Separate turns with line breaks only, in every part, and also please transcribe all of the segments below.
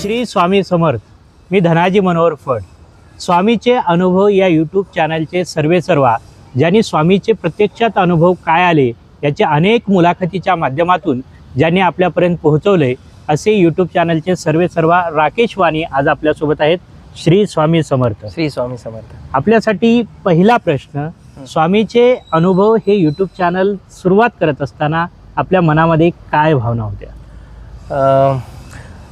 श्री स्वामी समर्थ. मी धनाजी मनोहर फड. स्वामीचे अनुभव या यूट्यूब चॅनलचे सर्वे सर्वा ज्यांनी स्वामीचे प्रत्यक्षात अनुभव काय आले याचे अनेक मुलाखतीच्या माध्यमातून ज्यांनी आपल्यापर्यंत पोहोचवले असे यूट्यूब चॅनलचे सर्वे सर्वा राकेश वाणी आज आपल्यासोबत आहेत. श्री स्वामी समर्थ.
श्री स्वामी समर्थ.
आपल्यासाठी पहिला प्रश्न स्वामीचे अनुभव हे यूट्यूब चॅनल सुरुवात करत असताना आपल्या मनामध्ये काय भावना होत्या?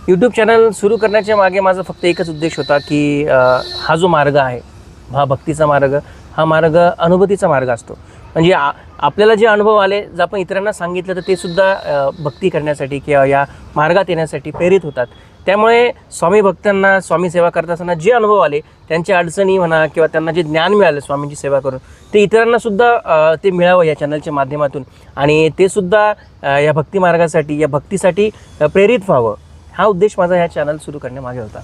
यूट्यूब चॅनल सुरू करण्याच्या मागे माझा फक्त एकच उद्देश होता की हा जो मार्ग आहे हा भक्तीचा मार्ग हा मार्ग अनुभूतीचा मार्ग असतो. म्हणजे आ- आपल्याला जे अनुभव आले जर आपण इतरांना सांगितलं तर ते सुद्धा भक्ती करण्यासाठी किंवा या मार्गात येण्यासाठी प्रेरित होतात. त्यामुळे स्वामी भक्तांना स्वामी सेवा करत असताना जे अनुभव आले त्यांच्या अडचणी म्हणा किंवा त्यांना जे ज्ञान मिळालं स्वामींची सेवा करून ते इतरांना सुद्धा ते मिळावं या चॅनलच्या माध्यमातून. आणि ते सुद्धा या भक्ती मार्गासाठी या भक्तीसाठी प्रेरित व्हावं. हा उद्देश माझा ह्या चॅनल सुरू करण्यामागे होता.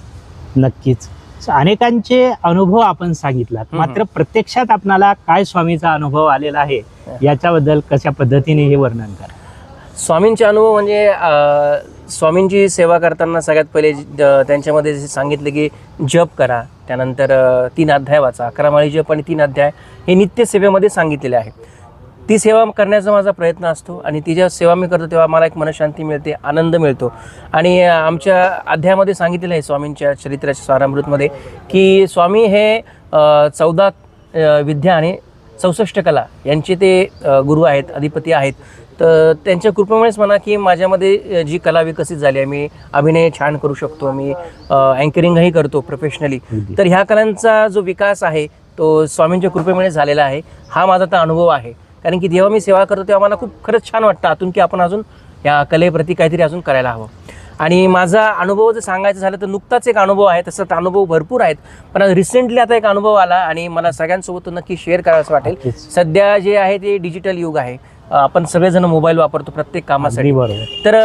नक्कीच. अनेकांचे अनुभव आपण सांगितलात. मात्र प्रत्यक्षात आपणाला काय स्वामीचा अनुभव आलेला आहे याच्याबद्दल कशा पद्धतीने हे वर्णन करा?
स्वामींचे अनुभव म्हणजे स्वामींची सेवा करताना सगळ्यात पहिले त्यांच्यामध्ये सांगितलं की जप करा त्यानंतर तीन अध्याय वाचा अकरा माळी जप आणि तीन अध्याय हे नित्य सेवेमध्ये सांगितलेले आहे. ती सेवा करण्याचा माझा प्रयत्न असतो आणि ती जेव्हा सेवा मी करतो तेव्हा मला एक मनशांती मिळते आनंद मिळतो. आणि आमच्या अध्यायामध्ये सांगितलेलं आहे स्वामींच्या चरित्राच्या सारामृतमध्ये की स्वामी हे चौदा विद्या आणि चौसष्ट कला यांचे ते गुरु आहेत अधिपती आहेत. तर त्यांच्या कृपेमुळेच म्हणा की माझ्यामध्ये जी कला विकसित झाली आहे मी अभिनय छान करू शकतो मी अँकरिंगही करतो प्रोफेशनली. तर ह्या कलांचा जो विकास आहे तो स्वामींच्या कृपेमुळे झालेला आहे. हा माझा तर अनुभव आहे. कारण की जेव्हा मी सेवा करतो तेव्हा मला खूप खरंच छान वाटतं आतून की आपण अजून या कलेप्रती काहीतरी अजून करायला हवं. आणि माझा अनुभव जर सांगायचं झालं तर नुकताच एक अनुभव आहे तसं अनुभव भरपूर आहेत. पण रिसेंटली आता एक अनुभव आला आणि मला सगळ्यांसोबत तो नक्की शेअर करावं वाटेल. सध्या जे आहे ते डिजिटल युग आहे. आपण सगळेजण मोबाईल वापरतो प्रत्येक कामासाठी. तर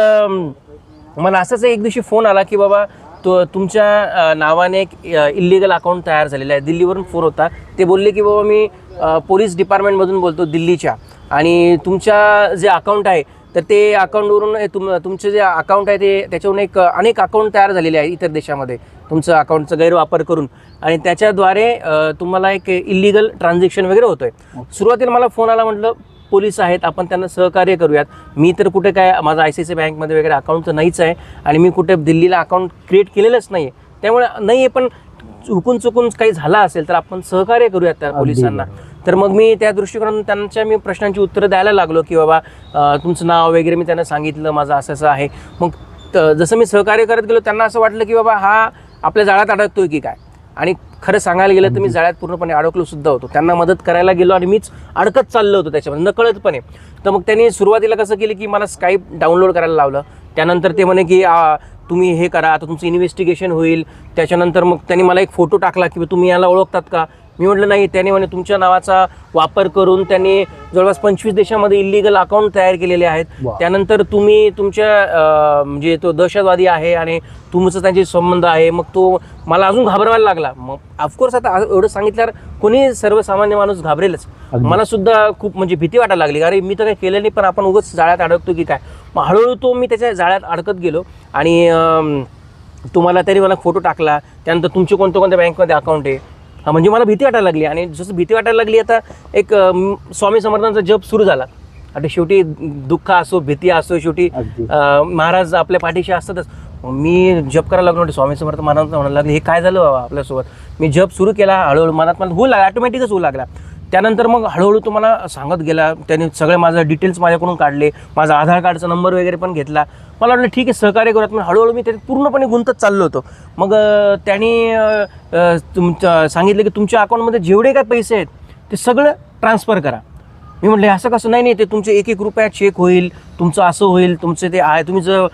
मला असंच एक दिवशी फोन आला की बाबा तो तुमच्या अं, नावाने एक इलिगल अकाउंट तयार झालेलं आहे. दिल्लीवरून फोन होता. ते बोलले की बाबा मी अं, पोलीस डिपार्टमेंटमधून बोलतो दिल्लीच्या. आणि तुमच्या जे अकाउंट आहे तर ते अकाउंटवरून हे तुम तुमचं जे अकाउंट आहे ते त्याच्यावरून एक अं, अनेक अकाउंट तयार झालेले आहे इतर देशामध्ये. तुमचं अकाउंटचा गैरवापर करून. आणि त्याच्याद्वारे अं, तुम्हाला एक इलिगल ट्रान्झॅक्शन वगैरे होतोय. सुरुवातीला मला फोन आला म्हटलं पोलीस आहेत आपण त्यांना सहकार्य करूयात. मी तर कुठे काय माझा आय सी सी बँकमध्ये वगैरे अकाउंट तर नाहीच आहे आणि मी कुठे दिल्लीला अकाउंट क्रिएट केलेलंच नाही आहे त्यामुळे नाही आहे पण चुकून चुकून काही झालं असेल तर आपण सहकार्य करूयात त्या पोलिसांना. तर मग मी त्या दृष्टिकोनातून त्यांच्या मी प्रश्नांची उत्तरं द्यायला लागलो की बाबा तुमचं नाव वगैरे मी त्यांना सांगितलं माझं असं असं आहे. मग त- जसं मी सहकार्य करत गेलो त्यांना असं वाटलं की बाबा हा आपल्या जाळ्यात अडकतोय की काय? आणि खरं सांगायला गेलं तर मी जाळ्यात पूर्णपणे अडकलो सुद्धा होतो. त्यांना मदत करायला गेलो आणि मीच अडकत चाललो होतो त्याच्यामध्ये नकळतपणे. तर मग त्यांनी सुरुवातीला कसं केलं की मला स्काईप डाउनलोड करायला लावलं. त्यानंतर ते म्हणे की तुम्ही हे करा आता तुमचं इन्व्हेस्टिगेशन होईल. त्याच्यानंतर मग त्यांनी मला एक फोटो टाकला की तुम्ही याला ओळखतात का? मी म्हटलं नाही त्याने म्हणे तुमच्या नावाचा वापर करून त्यांनी जवळपास पंचवीस देशामध्ये इलिगल अकाउंट तयार केलेले आहेत. त्यानंतर तुम्ही तुमच्या म्हणजे तो दहशतवादी आहे आणि तुमचं त्यांचे संबंध आहे. मग तो मला अजून घाबरवायला लागला. मग ऑफकोर्स आता एवढं सांगितल्यावर कोणी सर्वसामान्य माणूस घाबरेलच. मला सुद्धा खूप म्हणजे भीती वाटायला लागली. अरे मी तर काही केलं नाही पण आपण उगाच जाळ्यात अडकतो की काय? मग हळूहळू तो मी त्याच्या जाळ्यात अडकत गेलो आणि तुम्हाला तरी मला फोटो टाकला. त्यानंतर तुमचे कोणत्या कोणत्या बँकमध्ये अकाउंट आहे? हा म्हणजे मला भीती वाटायला लागली. आणि जसं भीती वाटायला लागली आता एक अं, स्वामी समर्थांचा जप सुरू झाला. आता शेवटी दुःख असो भीती असो शेवटी
अगदी.
अं, महाराज आपल्या पाठीशी असतातच. मी जप करायला लागलो होते स्वामी समर्थ महाराज म्हणायला लागले हे काय झालं बाबा आपल्यासोबत? मी जप सुरू केला हळूहळू मनात मला होऊ लागला ऑटोमॅटिकच होऊ लागला. त्यानंतर मग हळूहळू तुम्हाला सांगत गेला त्याने सगळे माझं डिटेल्स माझ्याकडून काढले माझा आधार कार्डचा नंबर वगैरे पण घेतला. मला वाटलं ठीक आहे सहकार्य करूयात. मग हळूहळू मी त्याच्यात पूर्णपणे गुंतत चाललो होतो. मग त्याने त्यांनी तुमचं सांगितलं की तुमच्या अकाउंटमध्ये जेवढे काय पैसे आहेत ते सगळं ट्रान्सफर करा. मी म्हटलं असं कसं? नाही नाही ते तुमचे एक एक रुपया चेक होईल तुमचं असं होईल तुमचे ते आहे तुम्ही जर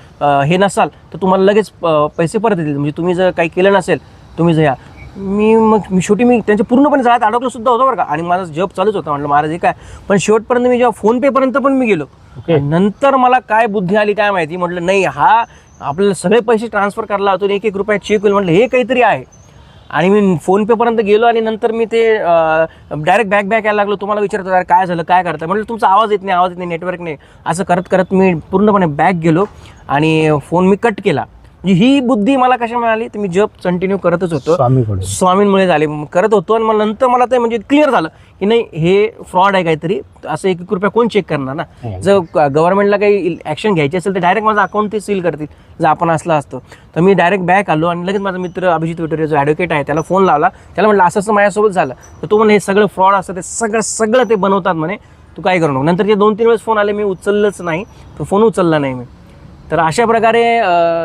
हे नसाल तर तुम्हाला लगेच पैसे परत येतील. म्हणजे तुम्ही जर काही केलं नसेल तुम्ही जर या. मी मग मी शेवटी मी त्यांच्या पूर्णपणे जाळ्यात अडकलो सुद्धा होतो बरं का. आणि माझा जॉब चालूच होता. म्हटलं महाराज हे काय? पण शेवटपर्यंत मी जेव्हा फोनपेपर्यंत पण मी गेलो. नंतर मला काय बुद्धी आली काय माहिती? म्हटलं नाही हा आपल्याला सगळे पैसे ट्रान्सफर करायला होतो एक एक रुपया चेक होईल. म्हटलं हे काहीतरी आहे. आणि मी फोनपेपर्यंत गेलो आणि नंतर मी ते डायरेक्ट बॅक बॅक यायला लागलो. तुम्हाला विचारतो अरे काय झालं? काय करता म्हटलं तुमचा आवाज येत नाही आवाज येत नाही नेटवर्क नाही. असं करत करत मी पूर्णपणे बॅक गेलो आणि फोन मी कट केला. म्हणजे ही बुद्धी मला कशा मिळाली तर मी जप कंटिन्यू करतच होतो. स्वामींमुळे झाले. करत होतो आणि मग नंतर मला ते म्हणजे क्लिअर झालं की नाही हे फ्रॉड आहे काहीतरी. असं एक एक रुपया कोण चेक करणार ना?
नाही.
जर गव्हर्नमेंटला काही ॲक्शन घ्यायची असेल तर डायरेक्ट माझं अकाउंट ते सील करतील जर आपण असला असतो. तर मी डायरेक्ट बॅक आलो आणि लगेच माझा मित्र अभिजित विटोरे जो ॲडव्होकेट आहे त्याला फोन लावला. त्याला म्हटलं असं असं माझ्यासोबत झालं. तर तो म्हणे हे सगळं फ्रॉड असतं ते सगळं सगळं ते बनवतात म्हणे. तू काय करू नको. नंतर ते दोन तीन वेळेस फोन आले मी उचललंच नाही. तो फोन उचलला नाही मी. तर अशा प्रकारे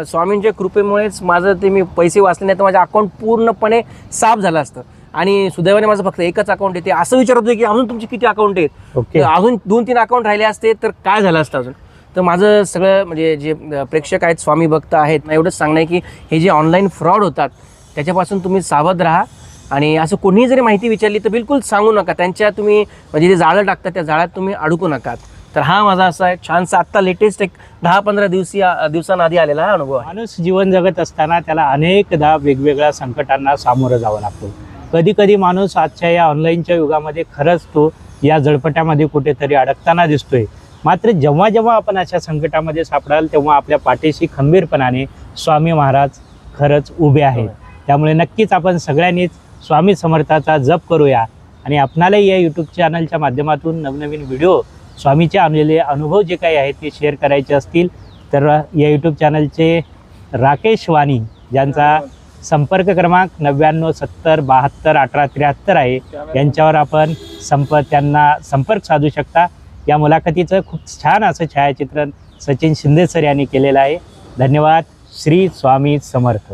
स्वामींच्या कृपेमुळेच माझं ते मी पैसे वाचले नाही तर माझं अकाउंट पूर्णपणे साफ झालं असतं. आणि सुदैवाने माझं फक्त एकच अकाउंट आहे ते असं विचारत होते की अजून तुमचे किती अकाउंट आहेत? अजून दोन तीन अकाउंट राहिले असते तर काय झालं असतं अजून? तर माझं सगळं म्हणजे जे प्रेक्षक आहेत स्वामी भक्त आहेत ना एवढंच सांगणं आहे की हे जे ऑनलाईन फ्रॉड होतात त्याच्यापासून तुम्ही सावध राहा. आणि असं कोणीही जरी माहिती विचारली तर बिलकुल सांगू नका. त्यांच्या तुम्ही म्हणजे जे जाळं टाकतात त्या जाळ्यात तुम्ही अडकू नका. तर हा माझा असा आहे छानसा आत्ता लेटेस्ट एक दहा पंधरा दिवशी दिवसांआधी आलेला हा अनुभव आहे.
माणूस जीवन जगत असताना त्याला अनेकदा वेगवेगळ्या संकटांना सामोरं जावं लागतं. कधी कधी माणूस आजच्या या ऑनलाईनच्या युगामध्ये खरंच तो या जळपट्यामध्ये कुठेतरी अडकताना दिसतोय. मात्र जेव्हा जेव्हा आपण अशा संकटामध्ये सापडाल तेव्हा आपल्या पाठीशी खंबीरपणाने स्वामी महाराज खरंच उभे आहेत. त्यामुळे नक्कीच आपण सगळ्यांनीच स्वामी समर्थाचा जप करूया. आणि आपणालाही या यूट्यूब चॅनलच्या माध्यमातून नवनवीन व्हिडिओ स्वामीचे आणलेले अनुभव जे काही आहेत ते शेअर करायचे असतील. तर या यूट्यूब चॅनलचे राकेश वाणी ज्यांचा संपर्क क्रमांक नव्याण्णव सत्तर बहात्तर अठरा त्र्याहत्तर आहे. यांच्यावर आपण संप त्यांना संपर्क साधू शकता. या मुलाखतीचं खूप छान असं छायाचित्रण सचिन शिंदे सर यांनी केलेलं आहे. धन्यवाद. श्री स्वामी समर्थ.